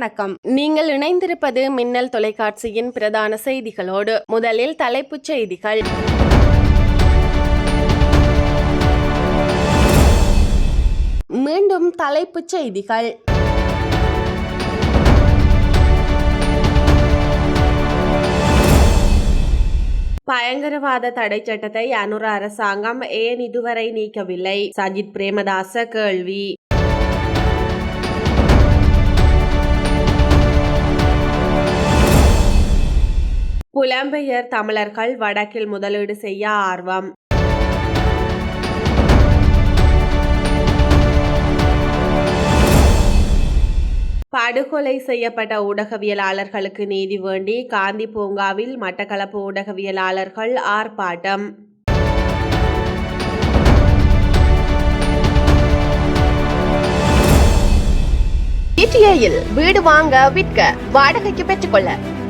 வணக்கம். நீங்கள் இணைந்திருப்பது மின்னல் தொலைக்காட்சியின் பிரதான செய்திகளோடு முதலில் தலைப்புச் செய்திகள். மீண்டும் தலைப்புச் செய்திகள். பயங்கரவாத தடை சட்டத்தை அனுர அரசாங்கம் ஏன் இதுவரை நீக்கவில்லை? சஜித் பிரேமதாச கேள்வி. புலம்பெயர் தமிழர்கள் வடக்கில் முதலீடு செய்ய ஆர்வம். படுகொலை செய்யப்பட்ட ஊடகவியலாளர்களுக்கு நீதி வேண்டி காந்தி பூங்காவில் மட்டக்களப்பு ஊடகவியலாளர்கள் ஆர்ப்பாட்டம். வீடு வாங்க விற்க வாடகைக்கு பெற்றுக்கொள்ள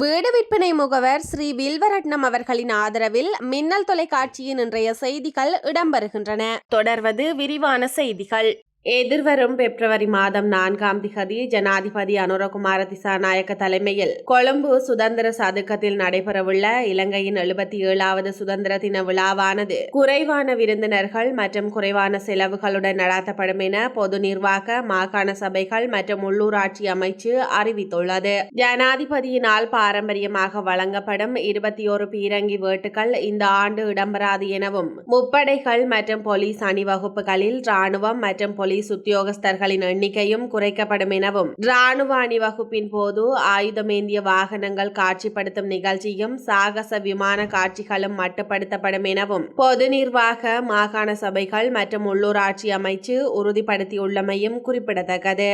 வீடு விற்பனை முகவர் ஸ்ரீ வில்வரட்னம் அவர்களின் ஆதரவில் மின்னல் தொலைக்காட்சியின் இன்றைய செய்திகள் இடம்பெறுகின்றன. தொடர்வது விரிவான செய்திகள். எதிர்வரும் பிப்ரவரி மாதம் நான்காம் திகதி ஜனாதிபதி அனுரகுமார திசாநாயக்க தலைமையில் கொழும்பு சுதந்திர சதுக்கத்தில் நடைபெறவுள்ள இலங்கையின் எழுபத்தி ஏழாவது சுதந்திர தின விழாவானது குறைவான விருந்தினர்கள் மற்றும் குறைவான செலவுகளுடன் நடத்தப்படும் என பொது நிர்வாக மாகாண சபைகள் மற்றும் உள்ளூராட்சி அமைச்சு அறிவித்துள்ளது. ஜனாதிபதியினால் பாரம்பரியமாக வழங்கப்படும் இருபத்தி ஒரு பீரங்கி வேட்டுகள் இந்த ஆண்டு இடம்பெறாது எனவும் முப்படைகள் மற்றும் போலீஸ் அணிவகுப்புகளில் ராணுவம் மற்றும் போலீஸ் உத்தியோகஸ்தர்களின் எண்ணிக்கையும் குறைக்கப்படும் எனவும் ராணுவ அணிவகுப்பின் போது ஆயுதமேந்திய வாகனங்கள் காட்சிப்படுத்தும் நிகழ்ச்சியும் சாகச விமான காட்சிகளும் மட்டுப்படுத்தப்படும் எனவும் பொது நிர்வாக மாகாண சபைகள் மற்றும் உள்ளூராட்சி அமைச்சு உறுதிப்படுத்தியுள்ளமையும் குறிப்பிடத்தக்கது.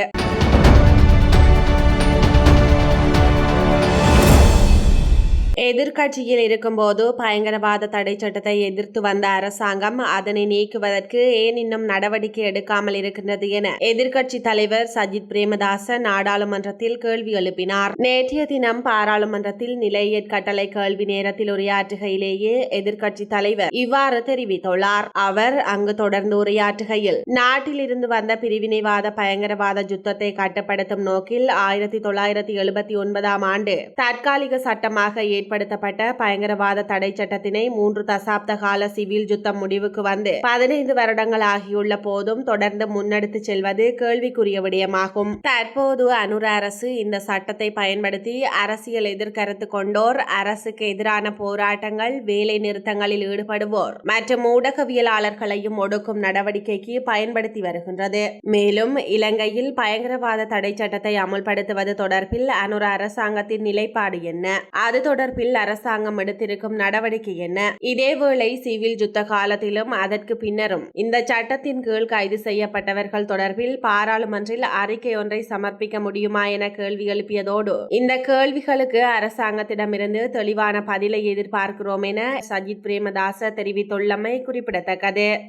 எதிர்கட்சியில் இருக்கும்போது பயங்கரவாத தடை சட்டத்தை எதிர்த்து வந்த அரசாங்கம் அதனை நீக்குவதற்கு ஏன் இன்னும் நடவடிக்கை எடுக்காமல் இருக்கின்றது என எதிர்கட்சி தலைவர் சஜித் பிரேமதாச நாடாளுமன்றத்தில் கேள்வி எழுப்பினார். நேற்றைய தினம் பாராளுமன்றத்தில் நிலையற் கட்டளை கேள்வி நேரத்தில் உரையாற்றுகையிலேயே எதிர்கட்சி தலைவர் இவ்வாறு தெரிவித்துள்ளார். அவர் அங்கு தொடர்ந்து உரையாற்றுகையில் நாட்டில் இருந்து வந்த பிரிவினைவாத பயங்கரவாத யுத்தத்தை கட்டுப்படுத்தும் நோக்கில் ஆயிரத்தி தொள்ளாயிரத்தி எழுபத்தி ஒன்பதாம் ஆண்டு தற்காலிக சட்டமாக ஏற்படுத்தப்பட்ட பயங்கரவாத தடை சட்டத்தினை மூன்று தசாப்த கால சிவில் யுத்தம் முடிவுக்கு வந்து பதினைந்து வருடங்கள் ஆகியுள்ள போதும் தொடர்ந்து முன்னெடுத்து செல்வது கேள்விக்குரிய விடயமாகும். தற்போது அனுர அரசு இந்த சட்டத்தை பயன்படுத்தி அரசியல் எதிர்கருத்து கொண்டோர் அரசுக்கு எதிரான போராட்டங்கள் வேலை நிறுத்தங்களில் ஈடுபடுவோர் மற்றும் ஊடகவியலாளர்களையும் ஒடுக்கும் நடவடிக்கைக்கு பயன்படுத்தி வருகின்றது. மேலும் இலங்கையில் பயங்கரவாத தடை சட்டத்தை அமுல்படுத்துவது தொடர்பில் அனுர அரசாங்கத்தின் நிலைப்பாடு என்ன? அது தொடர்பில் அரசாங்கம் எடுத்திருக்கும் நடவடிக்கை என்ன? இதேவேளை சிவில் யுத்த காலத்திலும் அதற்கு பின்னரும் இந்த சட்டத்தின் கீழ் கைது செய்யப்பட்டவர்கள் தொடர்பில் பாராளுமன்றில் அறிக்கை ஒன்றை சமர்ப்பிக்க முடியுமா என கேள்வி எழுப்பியதோடு இந்த கேள்விகளுக்கு அரசாங்கத்திடமிருந்து தெளிவான பதிலை எதிர்பார்க்கிறோம் என சஜித் பிரேமதாச தெரிவித்துள்ளமை குறிப்பிடத்தக்கது.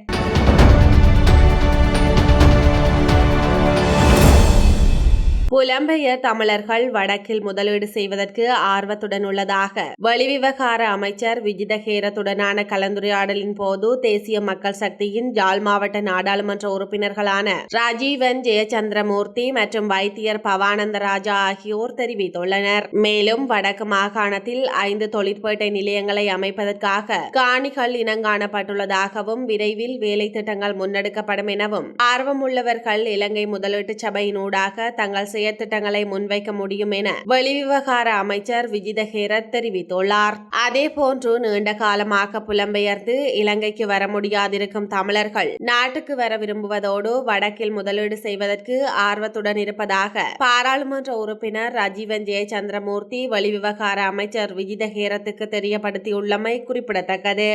புலம்பெயர் தமிழர்கள் வடக்கில் முதலீடு செய்வதற்கு ஆர்வத்துடன் உள்ளதாக வெளிவிவகார அமைச்சர் விஜிதஹேரத்துடனான கலந்துரையாடலின் போது தேசிய மக்கள் சக்தியின் ஜாழ் மாவட்ட நாடாளுமன்ற உறுப்பினர்களான ராஜீவன் ஜெயச்சந்திரமூர்த்தி மற்றும் வைத்தியர் பவானந்தராஜா ஆகியோர் தெரிவித்துள்ளனர். மேலும் வடக்கு மாகாணத்தில் ஐந்து தொழிற்பேட்டை நிலையங்களை அமைப்பதற்காக காணிகள் இனங்காணப்பட்டுள்ளதாகவும் விரைவில் வேலை திட்டங்கள் முன்னெடுக்கப்படும் எனவும் ஆர்வமுள்ளவர்கள் இலங்கை முதலீட்டு சபையினூடாக தங்கள் செயல் செயற்திட்டங்களை முன்வைக்க முடியும் என வெளிவிவகார அமைச்சர் விஜித ஹேரத் தெரிவித்துள்ளார். அதே போன்று நீண்ட காலமாக புலம்பெயர்ந்து இலங்கைக்கு வர முடியாதிருக்கும் தமிழர்கள் நாட்டுக்கு வர விரும்புவதோடு வடக்கில் முதலீடு செய்வதற்கு ஆர்வத்துடன் இருப்பதாக பாராளுமன்ற உறுப்பினர் ரஜீவன் ஜெயச்சந்திரமூர்த்தி வெளிவிவகார அமைச்சர் விஜித ஹேரத்துக்கு தெரியப்படுத்தியுள்ளமை குறிப்பிடத்தக்கது.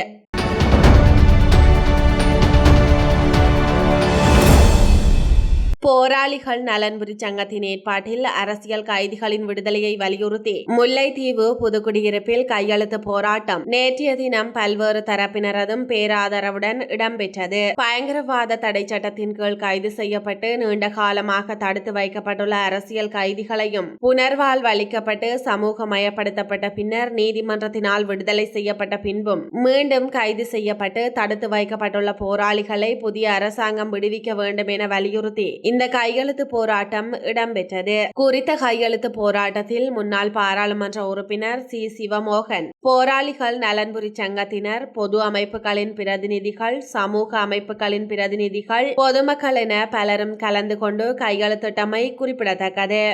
போராளிகள் நலன்புரி சங்கத்தின் ஏற்பாட்டில் அரசியல் கைதிகளின் விடுதலையை வலியுறுத்தி முல்லைத்தீவு புதுக்குடியிருப்பில் கையெழுத்து போராட்டம். நேற்றைய தினம் பல்வேறு தரப்பினரதும் பேராதரவுடன் இடம்பெற்றது. பயங்கரவாத தடை சட்டத்தின் கீழ் கைது செய்யப்பட்டு நீண்ட காலமாக தடுத்து வைக்கப்பட்டுள்ள அரசியல் கைதிகளையும் புனர்வாழ்வு அளிக்கப்பட்டு சமூகமயப்படுத்தப்பட்ட பின்னர் நீதிமன்றத்தினால் விடுதலை செய்யப்பட்ட பின்பும் மீண்டும் கைது செய்யப்பட்டு தடுத்து வைக்கப்பட்டுள்ள போராளிகளை புதிய அரசாங்கம் விடுவிக்க வேண்டும் என வலியுறுத்தி இந்த கையெழுத்து போராட்டம் இடம்பெற்றது. குறித்த கையெழுத்து போராட்டத்தில் முன்னாள் பாராளுமன்ற உறுப்பினர் சி. சிவமோகன் போராளிகள் நலன்புரி சங்கத்தினர் பொது அமைப்புகளின் பிரதிநிதிகள் சமூக அமைப்புகளின் பிரதிநிதிகள் பொதுமக்கள் என பலரும் கலந்து கொண்டு கையெழுத்திட்டமை குறிப்பிடத்தக்கது.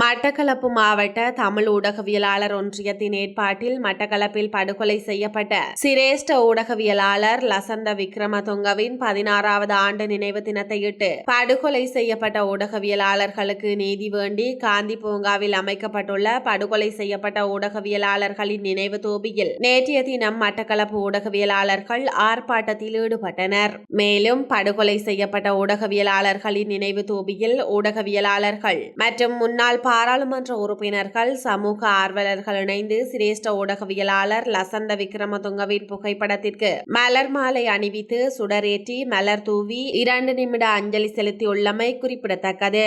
மட்டக்களப்பு மாவட்ட தமிழ் ஊடகவியலாளர் ஒன்றியத்தின் ஏற்பாட்டில் மட்டக்களப்பில் படுகொலை செய்யப்பட்ட சிரேஷ்ட ஊடகவியலாளர் லசந்த விக்ரமதுங்கவின் பதினாறாவது ஆண்டு நினைவு தினத்தையிட்டு படுகொலை செய்யப்பட்ட ஊடகவியலாளர்களுக்கு நீதி வேண்டி காந்தி பூங்காவில் அமைக்கப்பட்டுள்ள படுகொலை செய்யப்பட்ட ஊடகவியலாளர்களின் நினைவு தோபியில் நேற்றைய தினம் மட்டக்களப்பு ஊடகவியலாளர்கள் ஆர்ப்பாட்டத்தில் ஈடுபட்டனர். மேலும் படுகொலை செய்யப்பட்ட ஊடகவியலாளர்களின் நினைவு தோபியில் ஊடகவியலாளர்கள் மற்றும் முன்னாள் பாராளுமன்ற உறுப்பினர்கள் சமூக ஆர்வலர்கள் இணைந்து சிரேஷ்ட ஊடகவியலாளர் லசந்த விக்ரமதுங்கவின் புகைப்படத்திற்கு மலர் மாலை அணிவித்து சுடரேற்றி மலர் தூவி இரண்டு நிமிட அஞ்சலி செலுத்தியுள்ளமை குறிப்பிடத்தக்கது.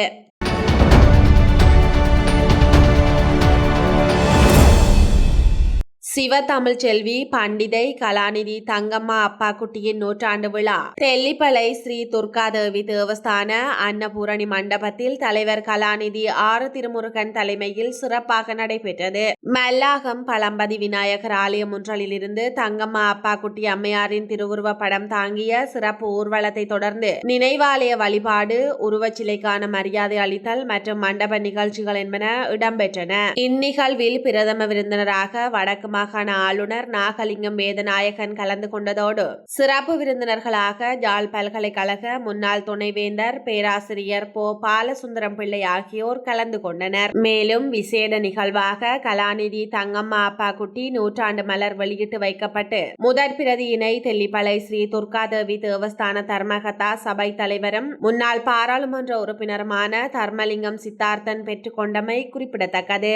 சிவ தமிழ்ச்செல்வி பண்டிதை கலாநிதி தங்கம்மா அப்பா குட்டியின் நூற்றாண்டு விழா. தெல்லிப்பளை ஸ்ரீ துர்காதேவி தேவஸ்தான அன்னபூரணி மண்டபத்தில் தலைவர் கலாநிதி ஆறு திருமுருகன் தலைமையில் சிறப்பாக நடைபெற்றது. மல்லாகம் பழம்பதி விநாயகர் ஆலயம் ஒன்றலிலிருந்து தங்கம்மா அப்பா குட்டி அம்மையாரின் திருவுருவ படம் தாங்கிய சிறப்பு ஊர்வலத்தை தொடர்ந்து நினைவாலய வழிபாடு உருவச்சிலைக்கான மரியாதை அளித்தல் மற்றும் மண்டப நிகழ்ச்சிகள் என்பன இடம்பெற்றன. இந்நிகழ்வில் பிரதம விருந்தினராக வடக்கு மாகாண ஆளுநர் நாகலிங்கம் வேதநாயகன் கலந்து கொண்டதோடு சிறப்பு விருந்தினர்களாக ஜாழ் பல்கலைக்கழக முன்னாள் துணைவேந்தர் பேராசிரியர் போ. பாலசுந்தரம் பிள்ளை ஆகியோர் கலந்து கொண்டனர். மேலும் விசேட நிகழ்வாக கலாநிதி தங்கம்மா அப்பா குட்டி நூற்றாண்டு மலர் வெளியிட்டு வைக்கப்பட்டு முதற் பிரதியினை தெல்லிப்பளை ஸ்ரீ துர்காதேவி தேவஸ்தான தர்மகதா சபை தலைவரும் முன்னாள் பாராளுமன்ற உறுப்பினருமான தர்மலிங்கம் சித்தார்த்தன் பெற்றுக்கொண்டமை குறிப்பிடத்தக்கது.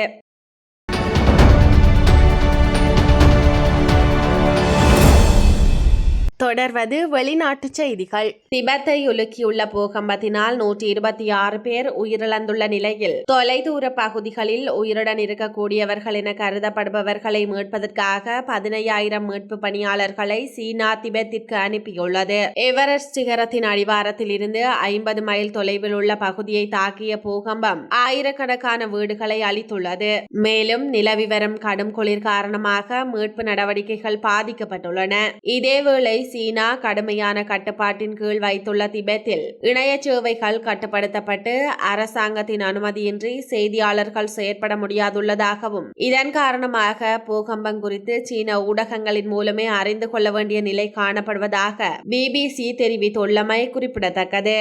தொடர்வது வெளிநாட்டு செய்திகள். திபெத்தை உலுக்கியுள்ள பூகம்பத்தினால் நூற்றி இருபத்தி ஆறு பேர் உயிரிழந்துள்ள நிலையில் தொலைதூர பகுதிகளில் உயிருடன் இருக்கக்கூடியவர்கள் என கருதப்படுபவர்களை மீட்பதற்காக பதினையாயிரம் மீட்பு பணியாளர்களை சீனா திபெத்திற்கு அனுப்பியுள்ளது. எவரெஸ்ட் சிகரத்தின் அடிவாரத்தில் இருந்து ஐம்பது மைல் தொலைவில் உள்ள பகுதியை தாக்கிய பூகம்பம் ஆயிரக்கணக்கான வீடுகளை அளித்துள்ளது மேலும் நிலவி வரும் கடும் குளிர் காரணமாக மீட்பு நடவடிக்கைகள் பாதிக்கப்பட்டுள்ளன. இதேவேளை சீனா கடுமையான கட்டுப்பாட்டின் கீழ் வைத்துள்ள திபெத்தில் இணைய சேவைகள் கட்டுப்படுத்தப்பட்டு அரசாங்கத்தின் அனுமதியின்றி செய்தியாளர்கள் செயற்பட முடியாதுள்ளதாகவும் இதன் காரணமாக பூகம்பம் குறித்து சீன ஊடகங்களின் மூலமே அறிந்து கொள்ள வேண்டிய நிலை காணப்படுவதாக பிபிசி தெரிவித்துள்ளமை குறிப்பிடத்தக்கது.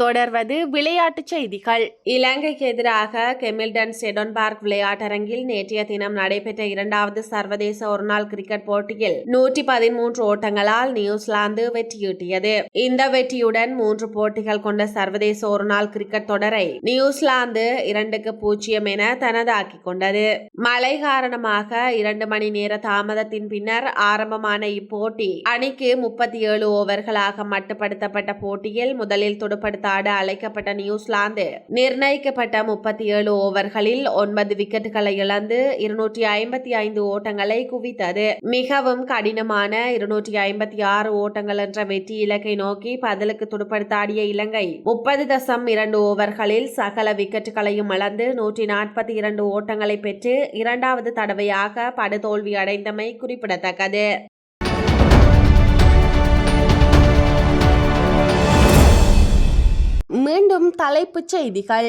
தொடர்வது விளையாட்டுச் செய்திகள். இலங்கைக்கு எதிராக கெமில்டன் செடோன்பார்க் விளையாட்டரங்கில் நேற்றைய தினம் நடைபெற்ற இரண்டாவது சர்வதேச ஒருநாள் கிரிக்கெட் போட்டியில் நூற்றி பதிமூன்று ஓட்டங்களால் நியூசிலாந்து வெற்றியூட்டியது. இந்த வெற்றியுடன் மூன்று போட்டிகள் கொண்ட சர்வதேச ஒருநாள் கிரிக்கெட் தொடரை நியூசிலாந்து இரண்டுக்கு பூஜ்ஜியம் என தனதாக்கிக் கொண்டது. மழை காரணமாக இரண்டு மணி நேர தாமதத்தின் பின்னர் ஆரம்பமான இப்போட்டி அணிக்கு முப்பத்தி ஏழு ஓவர்களாக மட்டுப்படுத்தப்பட்ட போட்டியில் முதலில் துடுப்படுத்த ஆட அழைக்கப்பட்ட நியூசிலாந்து நிர்ணயிக்கப்பட்ட முப்பத்தி ஏழு ஓவர்களில் ஒன்பது விக்கெட்டுகளை இழந்து இருநூற்றி ஐம்பத்தி ஐந்து ஓட்டங்களை குவித்தது. மிகவும் கடினமான இருநூற்றி ஐம்பத்தி ஆறு ஓட்டங்கள் என்ற வெற்றி இலக்கை நோக்கி பதிலுக்கு துடுப்படுத்தாடிய இலங்கை முப்பது தசம் இரண்டு ஓவர்களில் சகல விக்கெட்டுகளையும் இழந்து நூற்றி நாற்பத்தி இரண்டு ஓட்டங்களை பெற்று இரண்டாவது தடவையாக படுதோல்வி அடைந்தமை குறிப்பிடத்தக்கது. மீண்டும் தலைப்புச் செய்திகள்.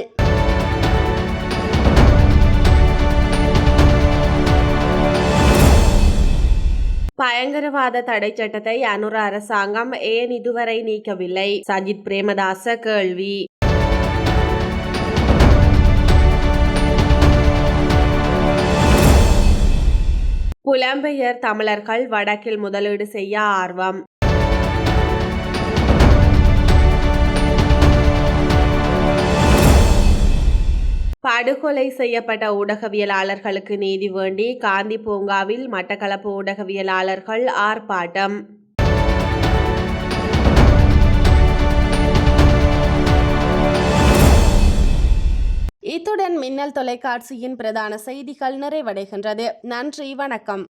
பயங்கரவாத தடை சட்டத்தை அனுர அரசாங்கம் ஏன் இதுவரை நீக்கவில்லை? சஜித் பிரேமதாச கேள்வி. புலம்பெயர் தமிழர்கள் வடக்கில் முதலீடு செய்ய ஆர்வம். படுகொலை செய்யப்பட்ட ஊடகவியலாளர்களுக்கு நீதி வேண்டி காந்தி பூங்காவில் மட்டக்களப்பு ஊடகவியலாளர்கள் ஆர்ப்பாட்டம். இத்துடன் மின்னல் தொலைக்காட்சியின் பிரதான செய்திகள் நிறைவடைகின்றது. நன்றி வணக்கம்.